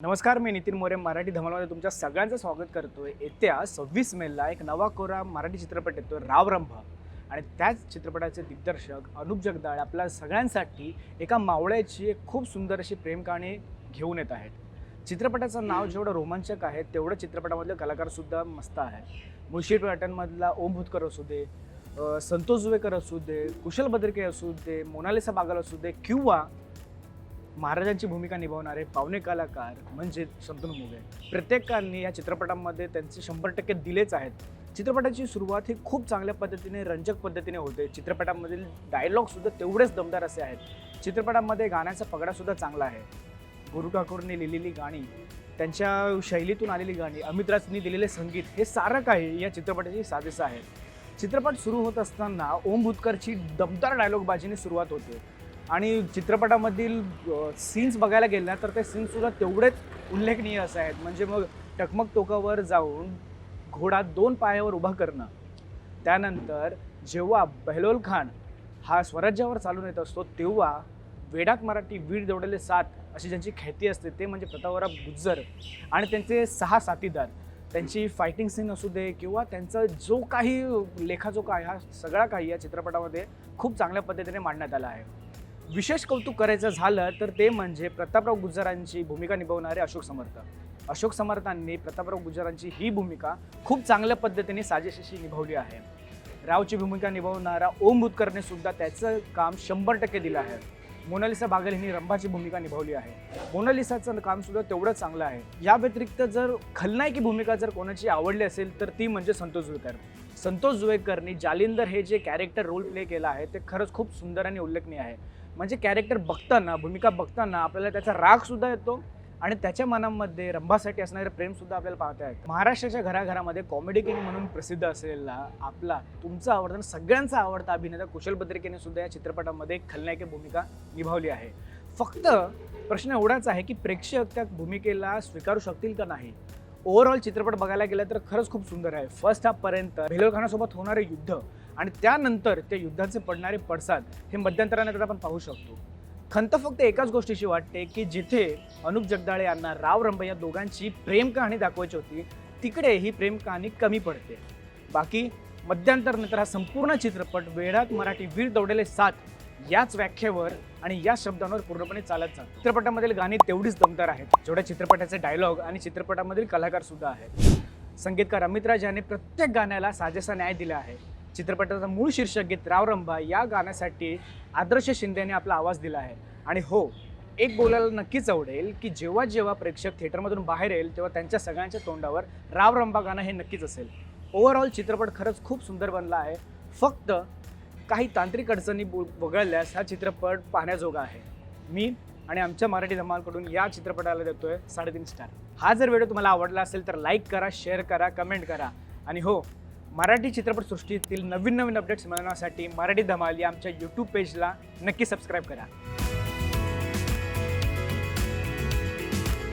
नमस्कार मी नितीन मोरे मराठी धमालमध्ये तुमच्या सगळ्यांचं स्वागत करतोय. येत्या सव्वीस मेला एक नवा कोरा मराठी चित्रपट येतोय रावरंभ. आणि त्याच चित्रपटाचे दिग्दर्शक अनुप जगदाळ आपल्या सगळ्यांसाठी एका मावळ्याची एक खूप सुंदर अशी प्रेमकहाणी घेऊन येत आहेत. चित्रपटाचं नाव जेवढं रोमांचक आहे तेवढं चित्रपटामधले कलाकारसुद्धा मस्त आहे मुळशी पॅटर्नमधला ओम भुतकर असू दे संतोष जुवेकर असू दे कुशल बद्रिके असू दे मोनालिसा बागल असू दे किंवा महाराजांची भूमिका निभावणारे पावणे कलाकार म्हणजे शंतनू मुगे प्रत्येकांनी या चित्रपटामध्ये त्यांचे शंभर टक्के दिलेच आहेत. चित्रपटाची सुरुवात ही खूप चांगल्या पद्धतीने रंजक पद्धतीने होते. चित्रपटामधील डायलॉगसुद्धा तेवढेच दमदार असे आहेत. चित्रपटामध्ये गाण्याचा पगडासुद्धा चांगला आहे. गुरु ठाकूरने लिहिलेली गाणी त्यांच्या शैलीतून आलेली गाणी अमित राजनी दिलेले संगीत हे सारं काही या चित्रपटाची साजेसं आहे. चित्रपट सुरू होत असताना ओम भुतकरची दमदार डायलॉगबाजीने सुरुवात होते. आणि चित्रपटामधील सीन्स बघायला गेल्या तर ते सीन्ससुद्धा तेवढेच उल्लेखनीय असं आहेत. म्हणजे मग टकमक टोकावर जाऊन घोडा दोन पायावर उभा करणं. त्यानंतर जेव्हा बहलोल खान हा स्वराज्यावर चालून येत असतो तेव्हा वेडात मराठी वीर दौडले सात अशी ज्यांची ख्याती असते ते म्हणजे प्रतापराव गुज्जर आणि त्यांचे सहा साथीदार. त्यांची फायटिंग सीन असू दे किंवा त्यांचा जो काही लेखाजोखा आहे हा सगळा काही या चित्रपटामध्ये खूप चांगल्या पद्धतीने मांडण्यात आला आहे. विशेष कौतुक करायचं झालं तर ते म्हणजे प्रतापराव गुजरांची भूमिका निभावणारे अशोक समर्थ. अशोक समर्थांनी प्रतापराव गुजरांची ही भूमिका खूप चांगल्या पद्धतीने साजेशीशी निभावली आहे. रावची भूमिका निभावणारा ओम भूतकरने सुद्धा त्याचं काम शंभर टक्के दिलं आहे. मोनालिसा बागल हिने रंभाची भूमिका निभावली आहे. मोनालिसाचं काम सुद्धा तेवढंच चांगलं आहे. या व्यतिरिक्त जर खलनायकी भूमिका जर कोणाची आवडली असेल तर ती म्हणजे संतोष जुवेकर. संतोष जुवेकरनी जालिंदर हे जे कॅरेक्टर रोल प्ले केलं आहे ते खरंच खूप सुंदर आणि उल्लेखनीय आहे. म्हणजे कॅरेक्टर बघताना भूमिका बघताना आपल्याला त्याचा राग सुद्धा येतो आणि त्याच्या मनामध्ये रंभासाठी असणारे प्रेमसुद्धा आपल्याला पाहता येतं. महाराष्ट्राच्या घराघरामध्ये कॉमेडी किंग म्हणून प्रसिद्ध असलेला आपला तुमचा आवडता सगळ्यांचा आवडता अभिनेता कुशल पत्रिकेने सुद्धा या चित्रपटामध्ये एक खलनायकी भूमिका निभावली आहे. फक्त प्रश्न एवढाच आहे की प्रेक्षक त्या भूमिकेला स्वीकारू शकतील का नाही? ओव्हरऑल चित्रपट बघायला गेला तर खरंच खूप सुंदर आहे. फर्स्ट हाफपर्यंत भेलोल खानासोबत होणारे युद्ध आणि त्यानंतर त्या युद्धाचे पडणारे पडसाद हे मध्यंतराने आपण पाहू शकतो. खंत फक्त एकाच गोष्टीशी वाटते की जिथे अनुप जगदाळे यांना राव रंभ या दोघांची प्रेम कहाणी दाखवायची होती तिकडे ही प्रेम कहाणी कमी पडते. बाकी मध्यांतरनंतर हा संपूर्ण चित्रपट वेळात मराठी वीर दौडले सात याच व्याख्येवर आणि या शब्दांवर पूर्णपणे चालत जात. चित्रपटामधील गाणी तेवढीच दमदार आहेत जेवढ्या चित्रपटाचे डायलॉग आणि चित्रपटामधील कलाकार सुद्धा आहेत. संगीतकार अमित राज यांनी प्रत्येक गाण्याला साजेसा न्याय दिला आहे. चित्रपटाचं मूळ शीर्षक गीत रावरंभा या गाण्यासाठी आदर्श शिंदेने आपला आवाज दिला आहे. आणि हो एक बोलायला नक्कीच आवडेल की जेव्हा जेव्हा प्रेक्षक थिएटरमधून बाहेर येईल तेव्हा त्यांच्या सगळ्यांच्या तोंडावर रावरंबा गाणं हे नक्कीच असेल. ओव्हरऑल चित्रपट खरंच खूप सुंदर बनला आहे. फक्त काही तांत्रिक अडचणी वगळल्यास हा चित्रपट पाहण्याजोगा आहे. मी आणि आमच्या मराठी धमालकडून या चित्रपटाला देतोय साडेतीन स्टार. हा जर व्हिडिओ तुम्हाला आवडला असेल तर लाईक करा शेअर करा कमेंट करा. आणि हो मराठी चित्रपटसृष्टीतील नवीन नवीन अपडेट्स मिळवण्यासाठी मराठी धमाल या आमच्या यूट्यूब पेजला नक्की सबस्क्राईब करा.